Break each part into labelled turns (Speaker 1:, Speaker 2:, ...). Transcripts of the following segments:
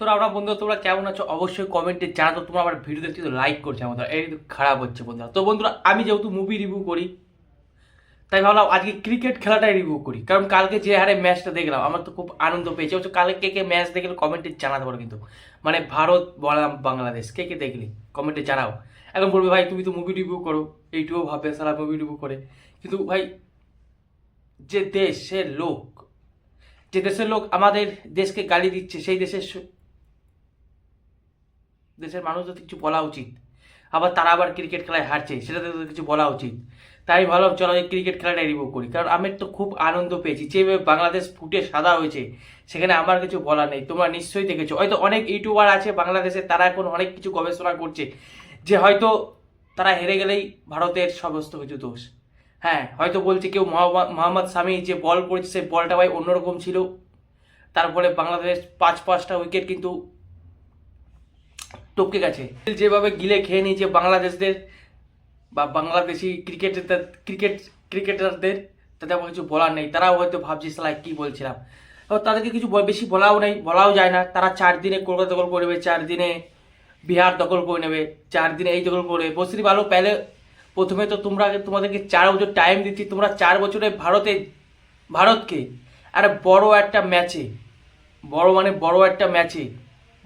Speaker 1: তোরা আমরা বন্ধু তোমরা কেমন আছো? অবশ্যই কমেন্টে জানাতো তোমরা আমার ভিডিও দেখছি তো লাইক করছে আমাদের। এই খারাপ হচ্ছে বন্ধুরা। তো বন্ধুরা, আমি যেহেতু মুভি রিভিউ করি, তাই ভাবলাম আজকে ক্রিকেট খেলাটাই রিভিউ করি। কারণ কালকে যে হারে ম্যাচটা দেখলাম, আমার তো খুব আনন্দ পেয়েছে। অবশ্য কালকে কে কে ম্যাচ দেখলে কমেন্টে জানাতে পারো কিন্তু। মানে ভারত বললাম বাংলাদেশ, কে কে দেখলি? কমেন্টে জানাও। এখন বলবে, ভাই, তুমি তো মুভি রিভিউ করো। এইটুকু ভাবে সারা মুভি রিভিউ করে। কিন্তু ভাই, যে দেশের লোক, যে দেশের লোক আমাদের দেশকে গালি দিচ্ছে, সেই দেশের স- দেশের মানুষদের কিছু বলা উচিত। আবার তারা আবার ক্রিকেট খেলায় হারছে, সেটাতে তো কিছু বলা উচিত। তাই ভাবলাম চলো এই ক্রিকেট খেলাটা রিভিউ করি। কারণ আমি তো খুব আনন্দ পেয়েছি যেভাবে বাংলাদেশ ফুটে সাদা হয়েছে, সেখানে আমার কিছু বলার নেই। তোমরা নিশ্চয়ই দেখেছ। হয়তো অনেক ইউটিউবার আছে বাংলাদেশে, তারা এখন অনেক কিছু গবেষণা করছে, যে হয়তো তারা হেরে গেলেই ভারতের সমস্ত কিছু দোষ। হ্যাঁ হয়তো বলছে কেউ মোহাম্মদ সামি যে বল করেছে সেই বলটা ভাই অন্যরকম ছিল। তারপরে বাংলাদেশ পাঁচ পাঁচটা উইকেট কিন্তু টপকে গেছে। যেভাবে গিলে খেয়ে নিয়েছে বাংলাদেশদের বা বাংলাদেশি ক্রিকেট ক্রিকেট, ক্রিকেটারদের তাদের আমার কিছু বলার নেই। তারাও হয়তো ভাবছে সালাই কী বলছিলাম? এবার তাদেরকে কিছু বেশি বলাও নেই, বলাও যায় না। তারা চার দিনে কলকাতা দখল করে নেবে, চার দিনে বিহার দখল করে নেবে, চার দিনে এই দখল করে নেবে। বসরি ভালো পেলে প্রথমে তো তোমরা তোমাদেরকে চার বছর টাইম দিচ্ছি। তোমরা চার বছরে ভারতে ভারতকে একটা বড় একটা ম্যাচে বড় মানে বড় একটা ম্যাচে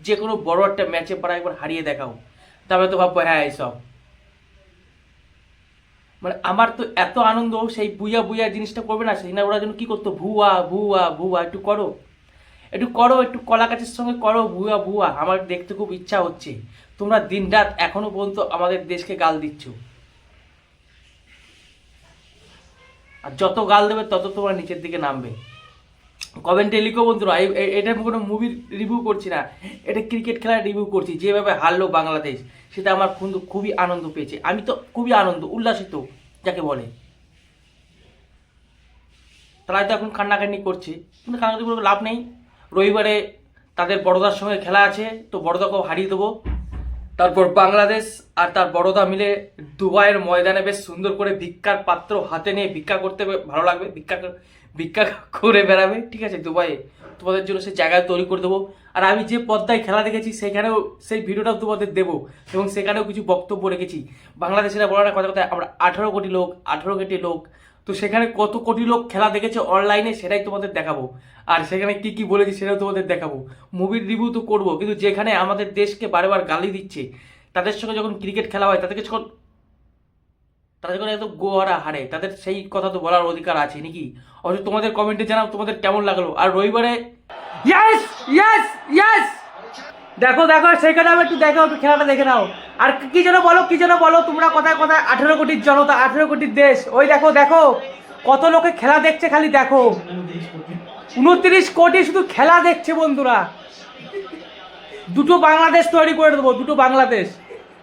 Speaker 1: যে কোনো বড় একটা ম্যাচে পারা একবার হারিয়ে দেখাও। তারপরে তো ভাববো হ্যাঁ এইসব। মানে আমার তো এত আনন্দ, সেই বুয়া বুয়া জিনিসটা করবে না, সেই না ওরা যেন কি করতো, ভুয়া ভুয়া ভুয়া, একটু করো। একটু করো, একটু কলা গাছের সঙ্গে করো, ভুয়া ভুয়া। আমার দেখতে খুব ইচ্ছা হচ্ছে। তোমরা দিনরাত এখনও পর্যন্ত আমাদের দেশকে গাল দিচ্ছ। আর যত গাল দেবে, তত তোমরা নিচের দিকে নামবে। কমেন্টে লিখো বন্ধুরা এটা কোনো মুভি রিভিউ করছি না, এটা ক্রিকেট খেলার রিভিউ করছি, যেভাবে হারলো বাংলাদেশ, সেটা আমার কিন্তু খুবই আনন্দ পেয়েছে। আমি তো খুবই আনন্দ, উল্লাসিত, যাকে বলে। তারা হয়তো এখন কান্নাকান্নি করছে, কিন্তু কান্নাকাটি করে লাভ নেই। রবিবারে তাদের বড়দার সঙ্গে খেলা আছে, তো বড়দাকেও হারিয়ে দেবো। তারপর বাংলাদেশ আর তার বড়দা মিলে দুবাইয়ের ময়দানে বেশ সুন্দর করে ভিক্ষার পাত্র হাতে নিয়ে ভিক্ষা করতে ভালো লাগবে। ভিক্ষা ভিক্ষা করে বেড়াবে। ঠিক আছে, দুবাইয়ে। তোমাদের জন্য সেই জায়গায় তৈরি করে দেবো। আর আমি যে পদ্মায় খেলা দেখেছি, সেখানেও সেই ভিডিওটাও তোমাদের দেবো। এবং সেখানেও কিছু বক্তব্য রেখেছি। বাংলাদেশেরা বলার কথা কথা, আমরা আঠারো কোটি লোক, আঠারো কোটি লোক তো সেখানে কত কোটি লোক খেলা দেখেছে অনলাইনে সেটাই তোমাদের দেখাবো। আর সেখানে কি কি বলেছি সেটাও তোমাদের দেখাবো। মুভির রিভিউ তো করব, কিন্তু যেখানে আমাদের দেশকে বারবার গালি দিচ্ছে, তাদের সঙ্গে যখন ক্রিকেট খেলা হয়, তাদেরকে যখন তারা যখন এত গোয়ারা হারে, তাদের সেই কথা তো বলার অধিকার আছে নাকি? অবশ্য তোমাদের কমেন্টে জানাও তোমাদের কেমন লাগল। আর রবিবারে ইয়েস ইয়েস ইয়েস দেখো দেখো সেখানে আমি একটু দেখো, একটু খেলাটা দেখে নাও। আর কি যেন বলো, কি যেন বলো, তোমরা কথায় কথায়? আঠেরো কোটির জনতা, আঠেরো কোটির দেশ। ওই দেখো দেখো, কত লোকে খেলা দেখছে খালি দেখো। উনত্রিশ কোটি শুধু খেলা দেখছে বন্ধুরা। দুটো বাংলাদেশ তৈরি করে দেবো, দুটো বাংলাদেশ।